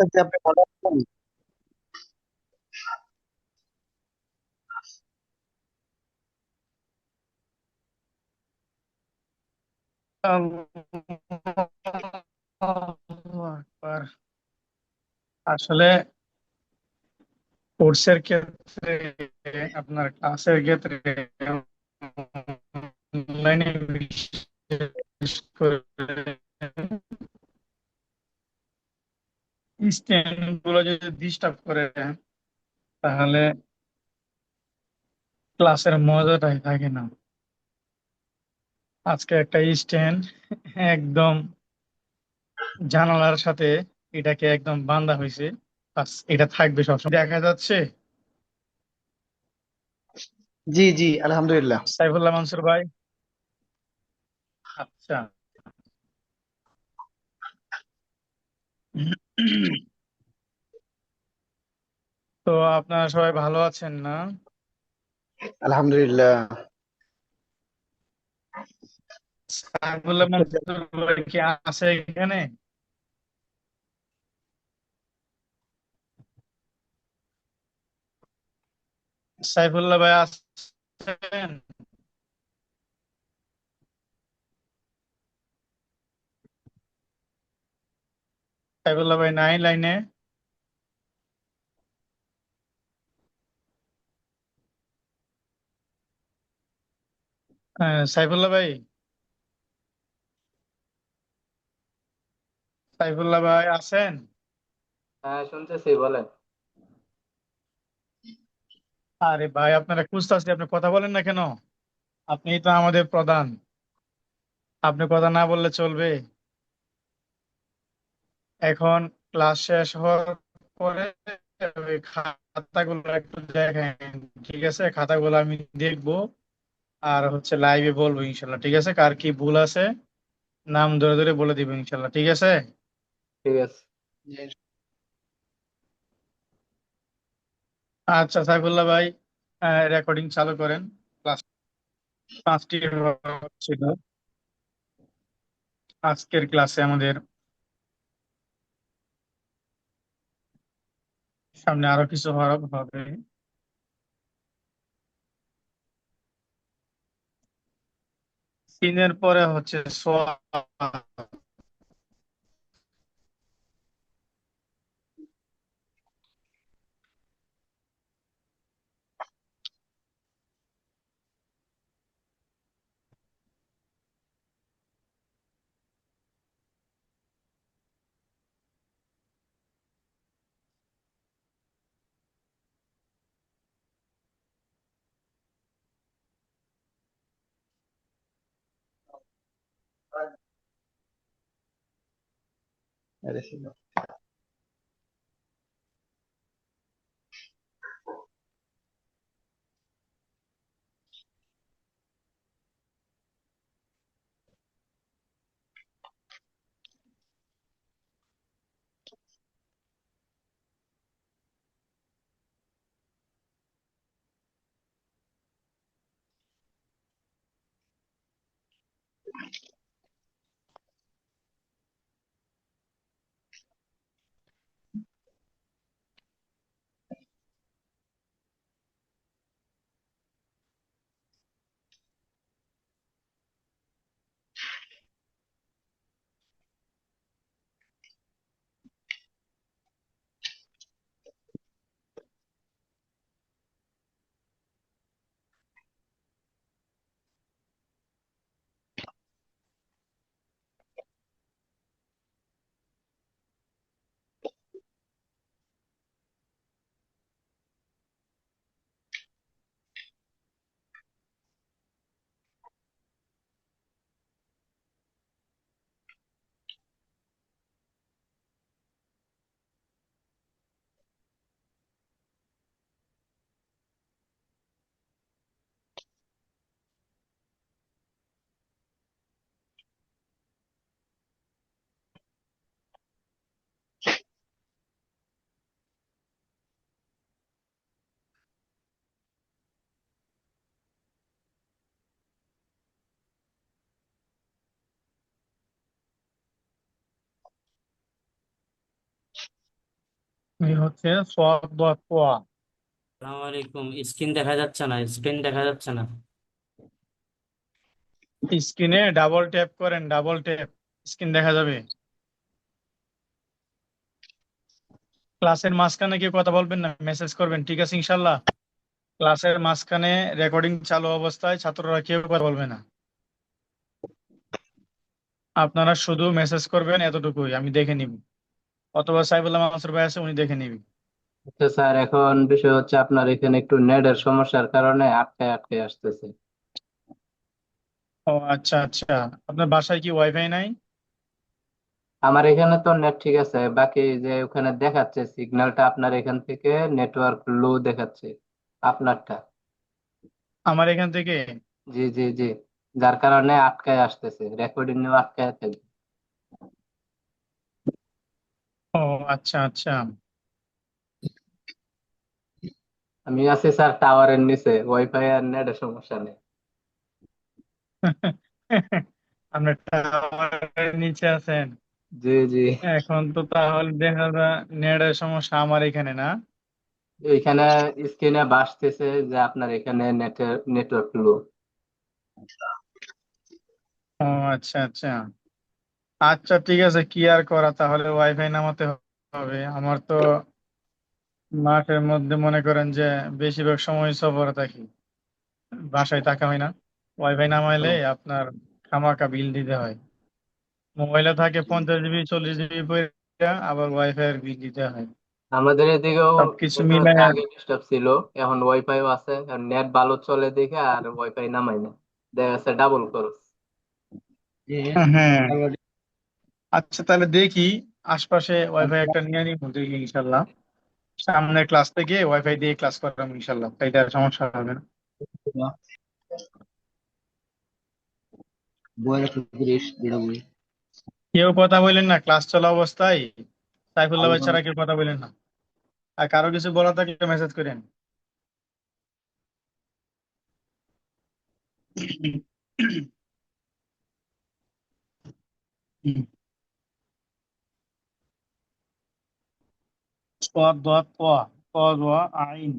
ক্লাসটা কি আপনি ভালো আছেন আল্লাহু আকবার। আসলে কোর্সের ক্ষেত্রে আপনার ক্লাসের ক্ষেত্রে অনলাইনে বিশেষ করে স্ট্যান্ডগুলো যদি ডিস্টার্ব করে তাহলে ক্লাসের মজাটাই থাকে না। আজকে একটা স্ট্যান্ড একদম জানালার সাথে এটাকে একদম বান্ধা হয়েছে। এটা থাকবে সবসময়। দেখা যাচ্ছে? জি জি আলহামদুলিল্লাহ। সাইফুল্লাহ মানসুর ভাই। আচ্ছা। তো আপনারা সবাই ভালো আছেন না? আলহামদুলিল্লাহ। সাইফুল্লাহ ভাই কি আছে এখানে? সাইফুল্লাহ ভাই আছেন? সাইফুল্লাহ ভাই নাই লাইনে। সাইফুল্লাহ ভাই। সাইফুল্লাহ ভাই আছেন? হ্যাঁ শুনতেছি বলেন। আরে ভাই আপনারা খুঁজতে খুঁজতেছি আপনি কথা বলেন না কেন? আপনি তো আমাদের প্রধান। আপনি কথা না বললে চলবে। এখন ক্লাস শেষ হওয়ার পরে ওই খাতাগুলো একটু দেখেন ঠিক আছে? খাতাগুলো আমি দেখব আর হচ্ছে লাইভে বলব ইনশাল্লাহ ঠিক আছে? কার কি ভুল আছে নাম ধরে ধরে বলে দিব ইনশাল্লাহ ঠিক আছে? ঠিক আছে। আচ্ছা সাইফুল্লাহ ভাই রেকর্ডিং চালু করেন। ক্লাস পাঁচটি ছিল। আজকের ক্লাসে আমাদের সামনে আরও কিছু হরফ হবে। সিনের পরে হচ্ছে সোয়াদ merecido. এই হচ্ছে আসসালামু আলাইকুম। স্ক্রিন দেখা যাচ্ছে না স্ক্রিন দেখা যাচ্ছে না। স্ক্রিনে ডাবল ট্যাপ করেন ডাবল ট্যাপ স্ক্রিন দেখা যাবে। ক্লাসের মাঝখানে কেউ কথা বলবেন না মেসেজ করবেন ঠিক আছে ইনশাল্লাহ? ক্লাসের মাঝখানে রেকর্ডিং চালু অবস্থায় ছাত্ররা কেউ কথা বলবে না। আপনারা শুধু মেসেজ করবেন এতটুকুই আমি দেখে নিব। অথবা সাইফুল্লাহ মানসুর ভাই আছে উনি দেখে নিবি। আচ্ছা স্যার এখন বিষয় হচ্ছে আপনার এখানে একটু নেটের সমস্যার কারণে আটকায় আটকায় আসতেছে। ও আচ্ছা আচ্ছা। আপনার বাসায় কি ওয়াইফাই নাই? আমার এখানে তো নেট ঠিক আছে বাকি যে ওখানে দেখাচ্ছে সিগন্যালটা আপনার এখান থেকে নেটওয়ার্ক লো দেখাচ্ছে আপনারটা। আমার এখান থেকে? জি জি জি যার কারণে আটকায় আসতেছে রেকর্ডিং নিয়ে আটকায় থাকে ও আচ্ছা আচ্ছা। আমি আছি স্যার টাওয়ারের নিচে ওয়াইফাই আর নেটের সমস্যা নেই। আপনার টাওয়ারের নিচে আছেন? জি জি। এখন তো তাহলে দেখা যায় নেটের সমস্যা আমার এখানে না? এইখানে স্ক্রিনে ভাসতেছে যে আপনার এখানে নেটের নেটওয়ার্ক লো ও আচ্ছা আচ্ছা। আচ্ছা ঠিক আছে কি আর করা? তাহলে ওয়াইফাই নামাতে হবে। আমার তো মাঠের মধ্যে মনে করেন যে বেশিরভাগ সময় সফরে থাকি। বাসায় থাকা হয় না। ওয়াইফাই নামাইলে আপনার খামাকা বিল দিতে হয়। মোবাইলে থাকে পঞ্চাশ জিবি চল্লিশ জিবি আবার ওয়াইফাই এর বিল দিতে হয়। আমাদের এদিকেও সবকিছু মিলে আগে ডিস্টার্ব ছিল। এখন ওয়াইফাইও আছে। নেট ভালো চলে দেখে আর ওয়াইফাই নামাই না। দেখা যাচ্ছে ডাবল খরচ। হ্যাঁ আচ্ছা তাহলে দেখি আশপাশে ওয়াইফাই একটা নিয়ে নিব দেখি ইনশাল্লাহ সামনের ক্লাস থেকে ওয়াইফাই দিয়ে ক্লাস করলাম ইনশাল্লাহ তাইলে আর সমস্যা হবে না। কেউ কথা বললেন না ক্লাস চলা অবস্থায় সাইফুল্লাহ ভাই ছাড়া কেউ কথা বললেন না। আর কারও কিছু বলা থাকলে মেসেজ করেন। ক দ ক ক দ আইন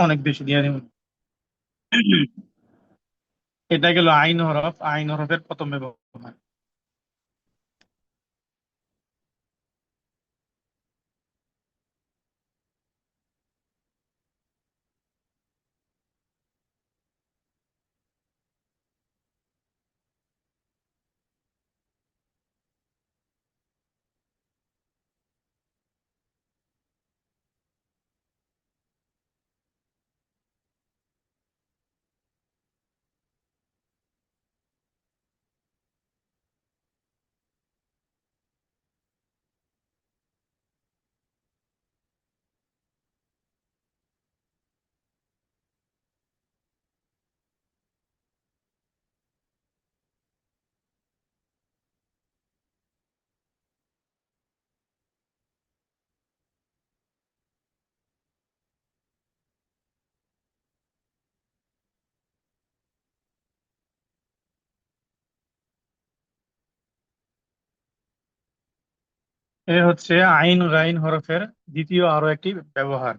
অনেক বেশি দিয়ে দিব এটা গেল আইন হরফ। আইন হরফের প্রথম ব্যবহার। এ হচ্ছে আইন গাইন হরফের দ্বিতীয় আরও একটি ব্যবহার।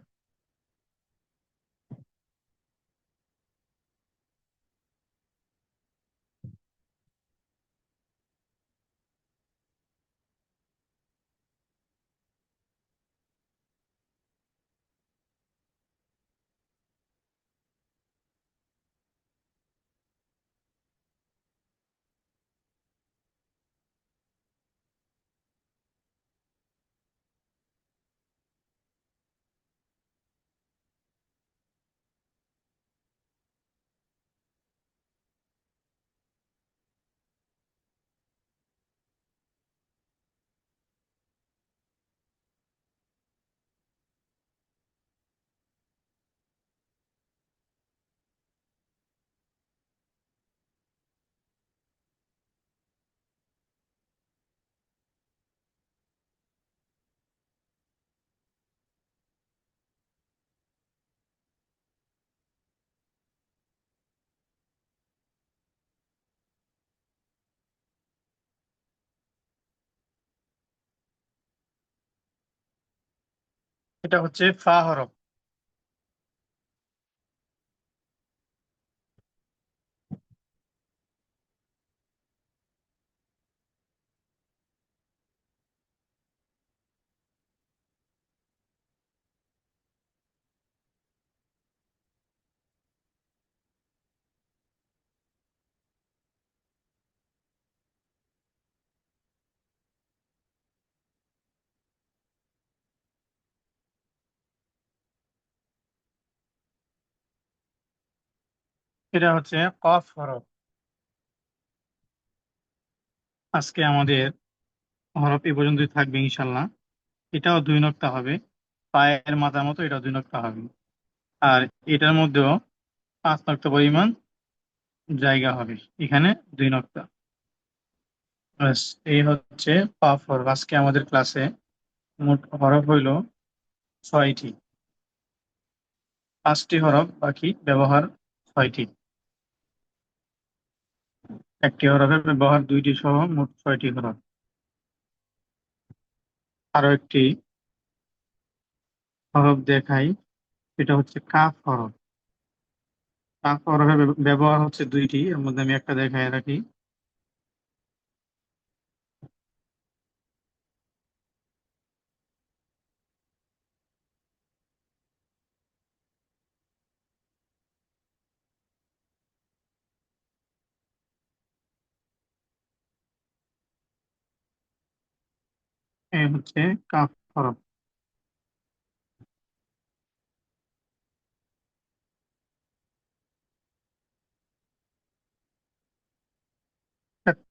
এটা হচ্ছে ফা হরফ এটা হচ্ছে কফ হরফ আজকে আমাদের হরফ এ পর্যন্তই থাকবে ইনশাল্লাহ এটাও দুই নক্তা হবে। পায়ের মাথার মতো এটাও দুই নক্তা হবে। আর এটার মধ্যেও পাঁচ নক্তা পরিমাণ জায়গা হবে। এখানে দুই নক্তা। এই হচ্ছে কফ হরফ আজকে আমাদের ক্লাসে মোট হরফ হইল ছয়টি। পাঁচটি হরফ বাকি ব্যবহার ছয়টি। একটি হরফের ব্যবহার, দুইটি সহ মোট ছয়টি হরফ। আরও একটি হরফ দেখাই, সেটা হচ্ছে কাফ হরফ। কাফ হরফের ব্যব- ব্যবহার হচ্ছে দুইটি, এর মধ্যে আমি একটা দেখাই রাখি এই হচ্ছে কাফ হরফ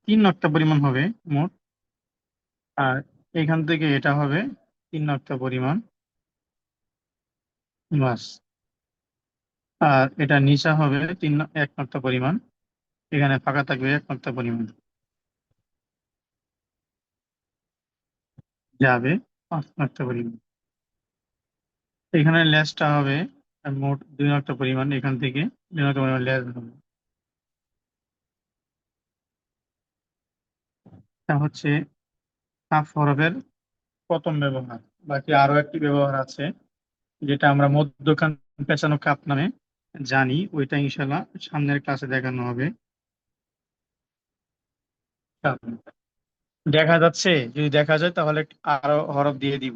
তিন নক্তা পরিমাণ হবে মোট। আর এখান থেকে এটা হবে তিন নক্তা পরিমাণ। বাস। আর এটা নিচা হবে তিন, এক নক্তা পরিমাণ। এখানে ফাঁকা থাকবে এক নক্তা পরিমাণ। যাবে পাঁচ নক্তা পরিমাণ। এখানে লেসটা হবে মোট দুই নক্তা পরিমাণ, এখান থেকে দুই নক্তা পরিমাণ লেস হবে। হচ্ছে হরফের প্রথম ব্যবহার। বাকি আরও একটি ব্যবহার আছে, যেটা আমরা মধ্যখান পেঁচানো কাপ নামে জানি, ওইটা ইনশাল্লাহ সামনের ক্লাসে দেখানো হবে। দেখা যাচ্ছে যদি দেখা যায় তাহলে আরও হরফ দিয়ে দিব।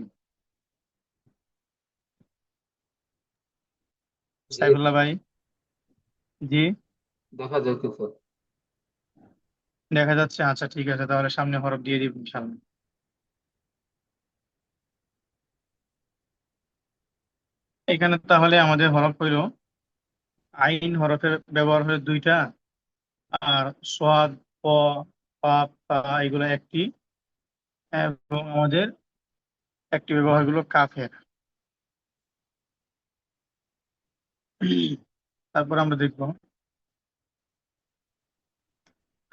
সাইফুল্লাহ ভাই। জি। দেখা যাইতেছে দেখা যাচ্ছে আচ্ছা ঠিক আছে তাহলে সামনে হরফ দিয়ে দিব সামনে এখানে তাহলে আমাদের হরফ হইল আইন হরফের ব্যবহার হলো দুইটা আর সোয়াদ প পা পা এগুলো একটি, এবং আমাদের একটি ব্যবহার হলো কাফের। তারপর আমরা দেখব।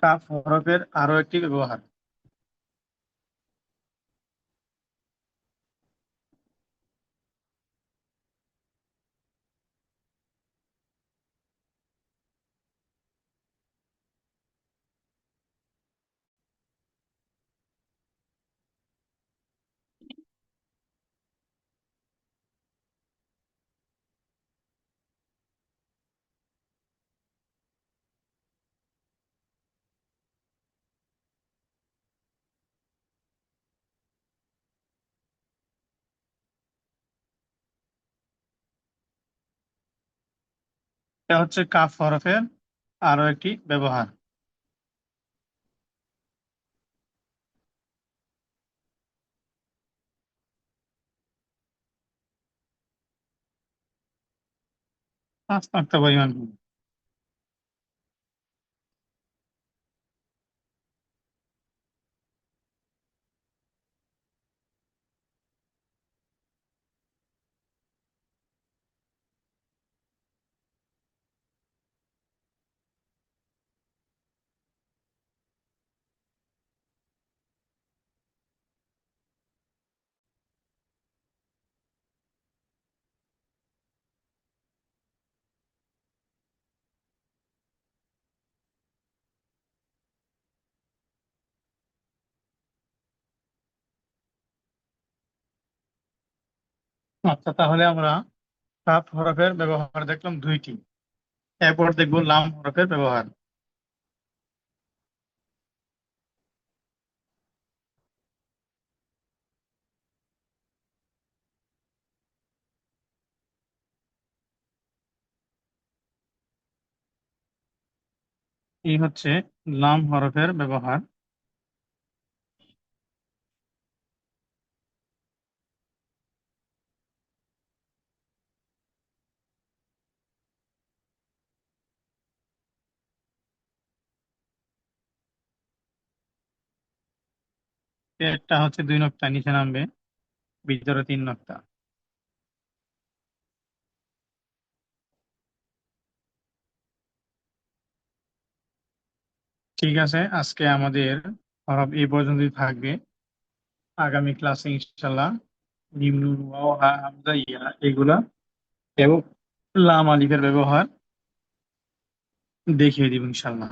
কাফ হরফের আরও একটি ব্যবহার। এটা হচ্ছে কাফ হরফের আরও একটি ব্যবহার। পাঁচ নক্তা পরিমাণ আচ্ছা তাহলে আমরা কাফ হরফের ব্যবহার দেখলাম দুইটি। এরপর দেখব লাম হরফের ব্যবহার। এই হচ্ছে লাম হরফের ব্যবহার। একটা হচ্ছে দুই নক্তা, নিচে নামবে, ভিতরে তিন নক্তা। ঠিক আছে, আজকে আমাদের হরফ এই পর্যন্তই থাকবে। আগামী ক্লাসে ইনশাল্লাহ নিম্ন এগুলা এবং লাম আলিফের ব্যবহার দেখিয়ে দিব ইনশাল্লাহ